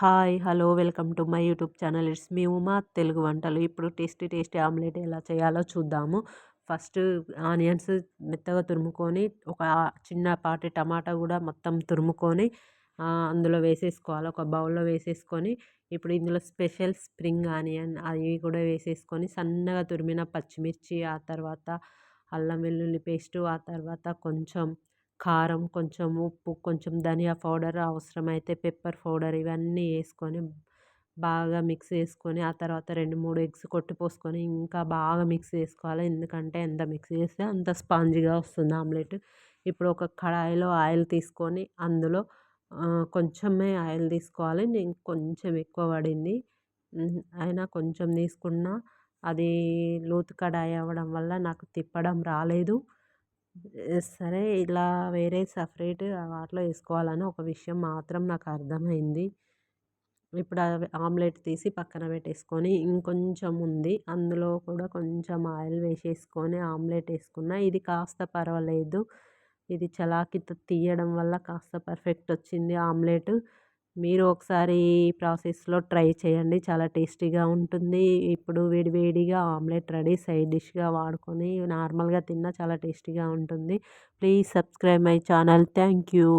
Hi hello welcome to my YouTube channel. It's me Uma Telugu వంటలు. ఇప్పుడు tasty tasty omelette ఎలా చేయాలో చూద్దాము. ఫస్ట్ ఆనియన్స్ మెత్తగా తురుముకొని ఒక చిన్నపాటి టమాటా కూడా మొత్తం తురుముకొని అందులో వేసేసుకోవాలి. ఒక బౌల్లో వేసేసుకొని ఇప్పుడు ఇందులో స్పెషల్ స్ప్రింగ్ ఆనియన్ అవి కూడా వేసేసుకొని సన్నగా తురిమిన పచ్చిమిర్చి ఆ తర్వాత అల్లం వెల్లుల్లి పేస్టు ఆ తర్వాత కొంచెం కారం కొంచెం ఉప్పు కొంచెం ధనియా పౌడర్ అవసరమైతే పెప్పర్ పౌడర్ ఇవన్నీ వేసుకొని బాగా మిక్స్ చేసుకొని ఆ తర్వాత రెండు మూడు ఎగ్స్ కొట్టి పోసుకొని ఇంకా బాగా మిక్స్ చేసుకోవాలి. ఎందుకంటే ఎంత మిక్స్ చేస్తే అంత స్పాంజిగా వస్తుంది ఆమ్లెట్. ఇప్పుడు ఒక కడాయిలో ఆయిల్ తీసుకొని అందులో కొంచెమే ఆయిల్ తీసుకోవాలి. నేను కొంచెం ఎక్కువ పడింది. అయినా కొంచెం తీసుకున్న అది లోతు కడాయి అవ్వడం వల్ల నాకు తిప్పడం రాలేదు. సరే ఇలా వేరే సపరేట్ వాటిలో వేసుకోవాలని ఒక విషయం మాత్రం నాకు అర్థమైంది. ఇప్పుడు ఆమ్లెట్ తీసి పక్కన పెట్టేసుకొని ఇంకొంచెం ఉంది. అందులో కూడా కొంచెం ఆయిల్ వేసేసుకొని ఆమ్లెట్ వేసుకున్న. ఇది కాస్త పర్వాలేదు. ఇది చలాకి తీయడం వల్ల కాస్త పర్ఫెక్ట్ వచ్చింది ఆమ్లెట్. మీరు ఒకసారి ఈ ప్రాసెస్లో ట్రై చేయండి. చాలా టేస్టీగా ఉంటుంది. ఇప్పుడు వేడివేడిగా ఆమ్లెట్ రెడీ సైడ్ డిష్గా వాడుకొని నార్మల్గా తిన్నా చాలా టేస్టీగా ఉంటుంది. Please subscribe my channel. Thank you.